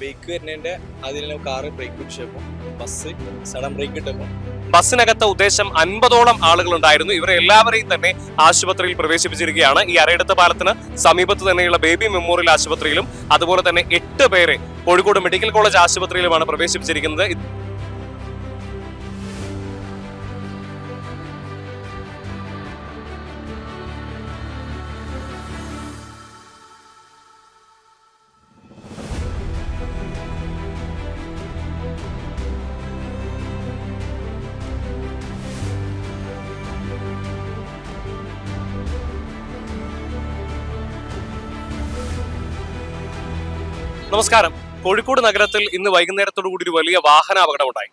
Bike വരുന്നതിന്റെ അതിന് car brake പിടിച്ചപ്പോൾ ബസ് സഡൻ ബ്രേക്ക് ഇട്ടപ്പോൾ. ബസ്സിനകത്ത് ഉദ്ദേശം അൻപതോളം ആളുകൾ ഉണ്ടായിരുന്നു ഇവരെ എല്ലാവരെയും തന്നെ ആശുപത്രിയിൽ പ്രവേശിപ്പിച്ചിരിക്കുകയാണ്. ഈ അരയിടത്ത് പാലത്തിന് സമീപത്ത് തന്നെയുള്ള ബേബി മെമ്മോറിയൽ ആശുപത്രിയിലും അതുപോലെ തന്നെ എട്ട് പേരെ കോഴിക്കോട് മെഡിക്കൽ കോളേജ് ആശുപത്രിയിലുമാണ് പ്രവേശിപ്പിച്ചിരിക്കുന്നത്. നമസ്കാരം. കോഴിക്കോട് നഗരത്തിൽ ഇന്ന് വൈകുന്നേരത്തോടു കൂടി ഒരു വലിയ വാഹനാപകടം ഉണ്ടായി.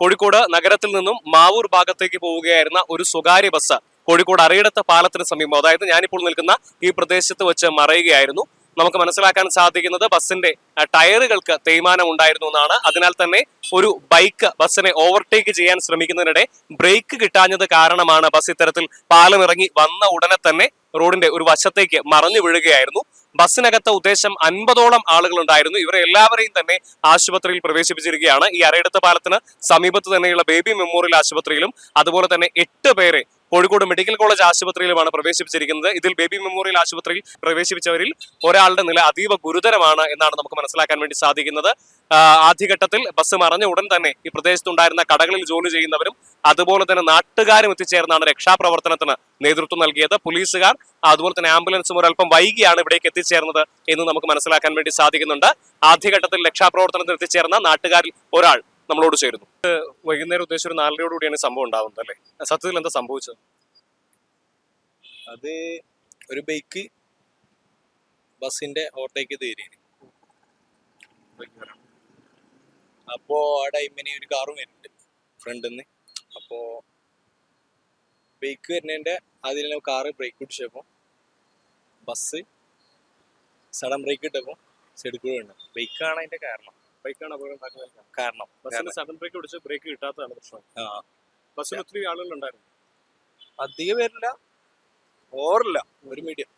കോഴിക്കോട് നഗരത്തിൽ നിന്നും മാവൂർ ഭാഗത്തേക്ക് പോവുകയായിരുന്ന ഒരു സ്വകാര്യ ബസ് കോഴിക്കോട് അരയിടത്ത പാലത്തിന് സമീപം അതായത് ഞാനിപ്പോൾ നിൽക്കുന്ന ഈ പ്രദേശത്ത് വെച്ച് മറയുകയായിരുന്നു. നമുക്ക് മനസ്സിലാക്കാൻ സാധിക്കുന്നത് ബസ്സിന്റെ ടയറുകൾക്ക് തേയ്മാനം ഉണ്ടായിരുന്നു എന്നാണ്. അതിനാൽ തന്നെ ഒരു ബൈക്ക് ബസ്സിനെ ഓവർടേക്ക് ചെയ്യാൻ ശ്രമിക്കുന്നതിനിടെ ബ്രേക്ക് കിട്ടാഞ്ഞത് കാരണമാണ് ബസ് ഇത്തരത്തിൽ പാലമിറങ്ങി വന്ന ഉടനെ തന്നെ റോഡിന്റെ ഒരു വശത്തേക്ക് മറഞ്ഞു വീഴുകയായിരുന്നു. ബസ്സിനകത്ത് ഉദ്ദേശം അൻപതോളം ആളുകൾ ഉണ്ടായിരുന്നു ഇവരെ എല്ലാവരെയും തന്നെ ആശുപത്രിയിൽ പ്രവേശിപ്പിച്ചിരിക്കുകയാണ്. ഈ അരയിടത്ത് പാലത്തിന് സമീപത്ത് തന്നെയുള്ള ബേബി മെമ്മോറിയൽ ആശുപത്രിയിലും അതുപോലെ തന്നെ എട്ട് പേരെ കോഴിക്കോട് മെഡിക്കൽ കോളേജ് ആശുപത്രിയിലുമാണ് പ്രവേശിപ്പിച്ചിരിക്കുന്നത്. ഇതിൽ ബേബി മെമ്മോറിയൽ ആശുപത്രിയിൽ പ്രവേശിപ്പിച്ചവരിൽ ഒരാളുടെ നില അതീവ ഗുരുതരമാണ് എന്നാണ് നമുക്ക് മനസ്സിലാക്കാൻ വേണ്ടി സാധിക്കുന്നത്. ആദ്യഘട്ടത്തിൽ ബസ് മറഞ്ഞ ഉടൻ തന്നെ ഈ പ്രദേശത്തുണ്ടായിരുന്ന കടകളിൽ ജോലി ചെയ്യുന്നവരും അതുപോലെ തന്നെ നാട്ടുകാരും എത്തിച്ചേർന്നാണ് രക്ഷാപ്രവർത്തനത്തിന് നേതൃത്വം നൽകിയത്. പോലീസുകാർ അതുപോലെ തന്നെ ആംബുലൻസും ഒരല്പം വൈകിയാണ് ഇവിടേക്ക് എത്തിച്ചേർന്നത് എന്ന് നമുക്ക് മനസ്സിലാക്കാൻ വേണ്ടി സാധിക്കുന്നുണ്ട്. ആദ്യഘട്ടത്തിൽ രക്ഷാപ്രവർത്തനത്തിൽ എത്തിച്ചേർന്ന നാട്ടുകാരിൽ ഒരാൾ നമ്മളോട് ചേരുന്നു. വൈകുന്നേരം ഉദ്ദേശിച്ച ഒരു നാലരയോടുകൂടിയാണ് സംഭവം ഉണ്ടാവുന്നത് അല്ലേ? സത്യത്തിൽ എന്താ സംഭവിച്ചത്? അത് ഒരു ബൈക്ക് ബസ്സിന്റെ ഓവർടേക്ക് തേരിയാണ് അപ്പോ ആ ടൈമിന് ഒരു കാറും വരുന്നുണ്ട് ഫ്രണ്ടിൽ നിന്ന് അപ്പോ ബൈക്ക് വരുന്നതിന്റെ അതിൽ കാറ് ബ്രേക്ക് പിടിച്ചപ്പോൾ ബസ് സഡൻ ബ്രേക്ക് ഇട്ടപ്പോൾ സെടുക്കുക ഉണ്ട് ബൈക്കാണ് അതിന്റെ കാരണം. ബൈക്കാണ് അപകടം ഉണ്ടാക്കുന്നത് കാരണം. ബസ്സിന് സഡൻ ബ്രേക്ക് പിടിച്ച് ബ്രേക്ക് കിട്ടാത്തതാണ് പ്രശ്നം. ആ. ബസ്സിൽ ഒത്തിരി ആളുകൾ ഉണ്ടായിരുന്നു. അധികം പേരില്ല. ഓറില്ല ഒരു മീഡിയം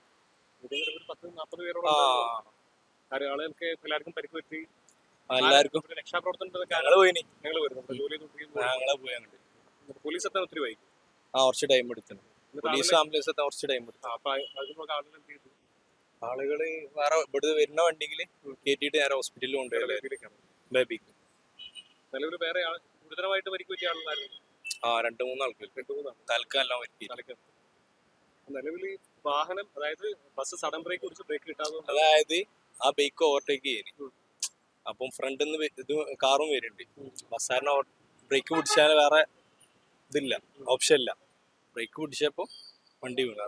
ഒരു പത്ത് നാൽപ്പത് പേരോളം ഉണ്ടായിരുന്നു. ആര് ആളുകൾക്ക് എല്ലാവർക്കും പരിക്ക് പറ്റി. എല്ലാവർക്കും. പോയിനി. ഞങ്ങൾ ജോലി പോയി അങ്ങോട്ട്. പോലീസ് എത്താൻ ഒത്തിരി വൈകി. ആ കുറച്ച് ടൈം എടുത്തു പോലീസ് ആംബുലൻസ് എത്താൻ കുറച്ച് ടൈം എടുത്തു? ആളുകൾ വേറെ ഇവിടെ വരുന്ന വണ്ടിയിൽ കയറ്റിയിട്ട് നേരെ ഹോസ്പിറ്റലിൽ കൊണ്ടുപോയി. ബേബിക്ക് നിലവിൽ വേറെ ആൾ ഗുരുതരമായിട്ട് പരിക്ക് പറ്റിയ ആളുണ്ടായിരുന്നു ആ രണ്ട് മൂന്ന് ആൾക്കാർ രണ്ട് പറ്റി നിലവിൽ വാഹനം അതായത് ബസ് സഡൻ ബ്രേക്ക് പിടിച്ച് ബ്രേക്ക് കിട്ടാതെ അതായത് ആ ബൈക്ക് ഓവർടേക്ക് ചെയ്യുന്നു അപ്പം ഫ്രണ്ടിൽ നിന്ന് ഇത് കാറും വരുന്നുണ്ട് ബസ്സാരനെ ബ്രേക്ക് പിടിച്ചാൽ വേറെ ഇതില്ല. ഓപ്ഷൻ ഇല്ല. ബ്രേക്ക് പിടിച്ചപ്പോൾ വണ്ടി വീണു.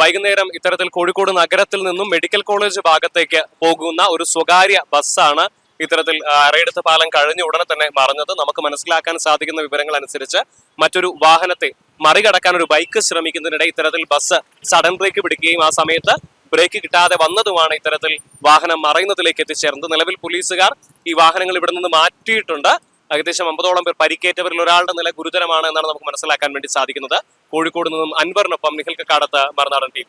വൈകുന്നേരം ഇത്തരത്തിൽ കോഴിക്കോട് നഗരത്തിൽ നിന്നും മെഡിക്കൽ കോളേജ് ഭാഗത്തേക്ക് പോകുന്ന ഒരു സ്വകാര്യ ബസ്സാണ് ഇത്തരത്തിൽ അരയിടത്ത് പാലം കഴിഞ്ഞ ഉടനെ തന്നെ മറഞ്ഞത്. നമുക്ക് മനസ്സിലാക്കാൻ സാധിക്കുന്ന വിവരങ്ങൾ അനുസരിച്ച് മറ്റൊരു വാഹനത്തെ മറികടക്കാൻ ഒരു ബൈക്ക് ശ്രമിക്കുന്നതിനിടെ ഇത്തരത്തിൽ ബസ് സഡൻ ബ്രേക്ക് പിടിക്കുകയും ആ സമയത്ത് ബ്രേക്ക് കിട്ടാതെ വന്നതുമാണ് ഇത്തരത്തിൽ വാഹനം മറയുന്നതിലേക്ക് എത്തിച്ചേർന്നത്. നിലവിൽ പോലീസുകാർ ഈ വാഹനങ്ങൾ ഇവിടെ നിന്ന് മാറ്റിയിട്ടുണ്ട്. ഏകദേശം അമ്പതോളം പേർ പരിക്കേറ്റവരിൽ ഒരാളുടെ നില ഗുരുതരമാണ് എന്നാണ് നമുക്ക് മനസ്സിലാക്കാൻ വേണ്ടി സാധിക്കുന്നത്. കോഴിക്കോട് നിന്നും അൻവറിനൊപ്പം നിഖിൽ കക്കാടത്ത് മറുനാടൻ ടി